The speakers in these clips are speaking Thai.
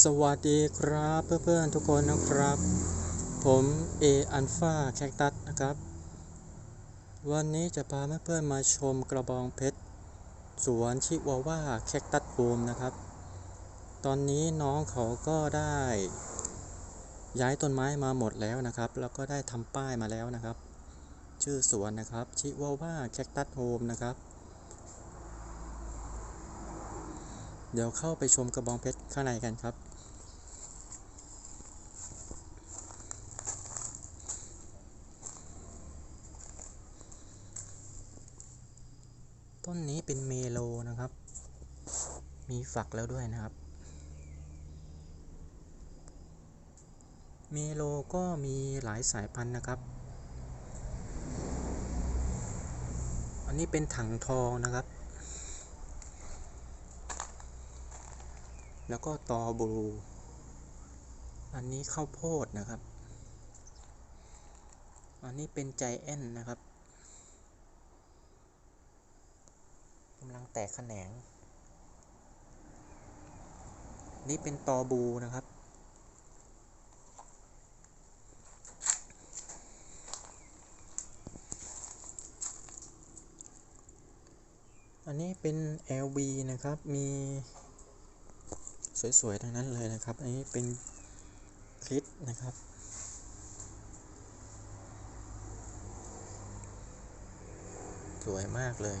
สวัสดีครับเพื่อนๆทุกคนนะครับ ผมเออันฟาแคคตัสนะครับ วันนี้จะพาเพื่อนๆมาชมกระบองเพชร สวนชิวาว่าแคคตัสโฮมนะครับ ตอนนี้น้องเขาก็ได้ ย้ายต้นไม้มาหมดแล้วนะครับ แล้วก็ได้ทำป้ายมาแล้วนะครับ ชื่อสวนนะครับ ชิวาว่าแคคตัสโฮมนะครับ เดี๋ยวเข้าไปชมกระบองเพชรข้างในกันครับ ต้นนี้เป็นเมโลนะครับ มีฝักแล้วด้วยนะครับ เมโลก็มีหลายสายพันธุ์นะครับ อันนี้เป็นถังทองนะครับ แล้วก็ตอบลู อันนี้ข้าวโพดนะครับ อันนี้เป็นใจแอนนะครับกำลังแตกแขนง นี่เป็นตอบูนะครับอันนี้เป็น LV นะครับ มี สวยๆทั้งนั้นเลยนะครับ อันนี้เป็นคลิปนะครับ สวยมากเลย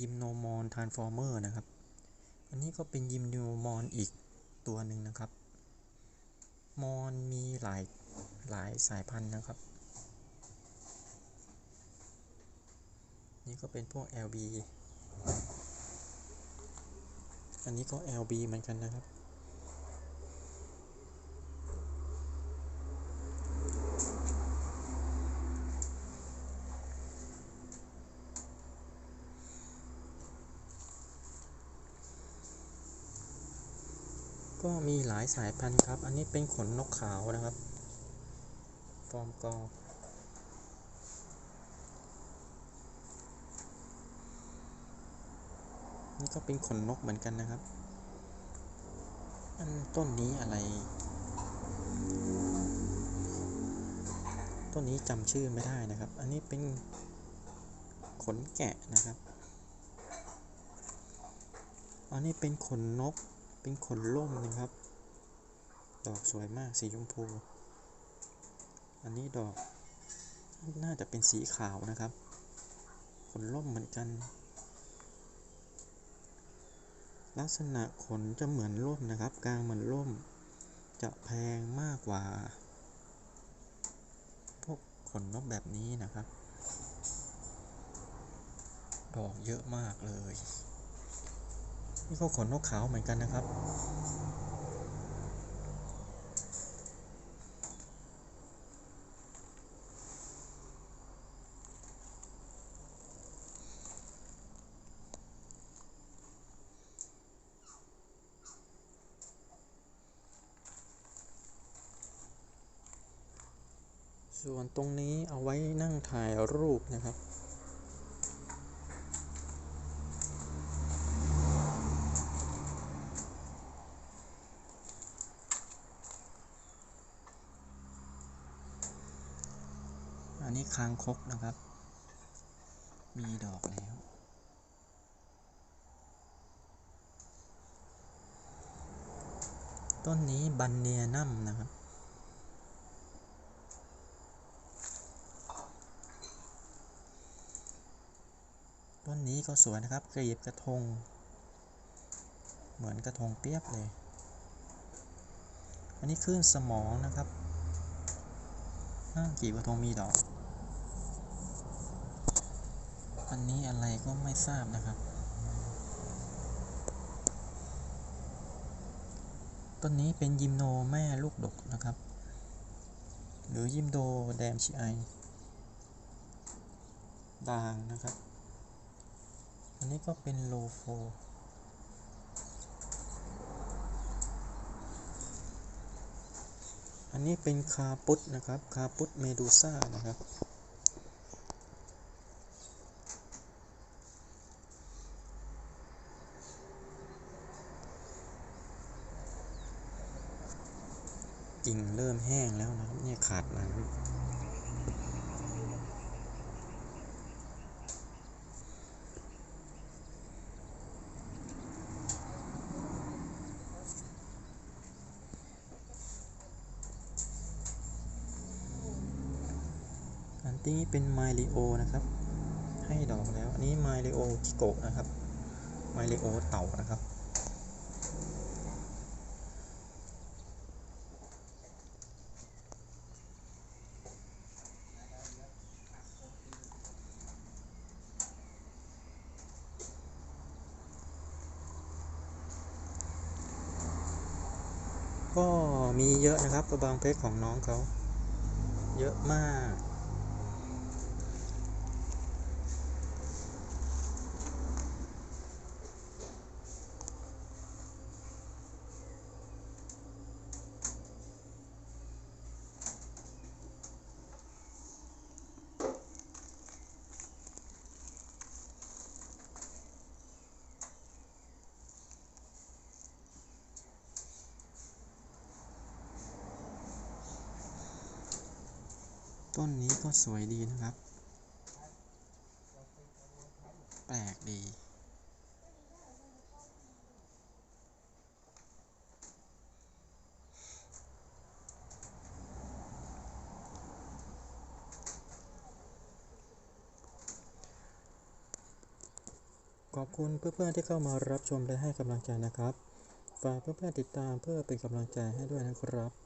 ยิมโนมอนทานฟอร์เมอร์นะครับ อันนี้ก็เป็นยิมโนมอนอีกตัวหนึ่งนะครับ มอนมีหลายหลายสายพันธุ์นะครับ นี่ก็เป็นพวก LB อันนี้ก็ LB เหมือนกันนะครับ ก็มีหลายสายพันธุ์ครับ อันนี้เป็นขนนกขาวนะครับ ฟอร์มกอนี่ก็เป็นขนนกเหมือนกันนะครับ อันต้นนี้อะไร ต้นนี้จำชื่อไม่ได้นะครับ อันนี้เป็นขนแกะนะครับ อันนี้เป็นขนนก เป็นขนล่มนะครับ ดอกสวยมากสีชมพู อันนี้ดอกน่าจะเป็นสีขาวนะครับ ขนล่มเหมือนกัน ลักษณะขนจะเหมือนล่มนะครับ กลางเหมือนล่ม จะแพงมากกว่า พวกขนนกแบบนี้นะครับ ดอกเยอะมากเลย นี่ก็ขนนกขาวเหมือนกันนะครับ ส่วนตรงนี้เอาไว้นั่งถ่ายรูปนะครับ อันนี้คางคกนะครับ มีดอกแล้ว ต้นนี้บันเนียนัมนะครับ ต้นนี้ก็สวยนะครับกรีบกระทง เหมือนกระทงเปียบเลย อันนี้คลื่นสมองนะครับอ่ากรีบกระทงมีดอก อันนี้อะไรก็ไม่ทราบนะครับ ต้นนี้เป็นยิมโนแม่ลูกดกนะครับ หรือยิมโดแดมชีไอด่างนะครับ อันนี้ก็เป็นโลโฟอันนี้เป็นคาปุตนะครับ คาปุตเมดูซ่านะครับ กิ่งเริ่มแห้งแล้วนะครับเนี่ยขาดน้ำอันนี้เป็นไมลิโอนะครับ ให้ดอกแล้ว อันนี้ไมลิโอกิโกะนะครับไมลิโอเต่านะครับ ก็ มีเยอะนะครับกระบองเพชรของน้องเขา เยอะมาก ต้นนี้ก็สวยดีนะครับ แปลกดีขอบคุณเพื่อนๆที่เข้ามารับชมและให้กำลังใจนะครับ ฝากเพื่อนๆติดตามเพื่อเป็นกำลังใจให้ด้วยนะครับ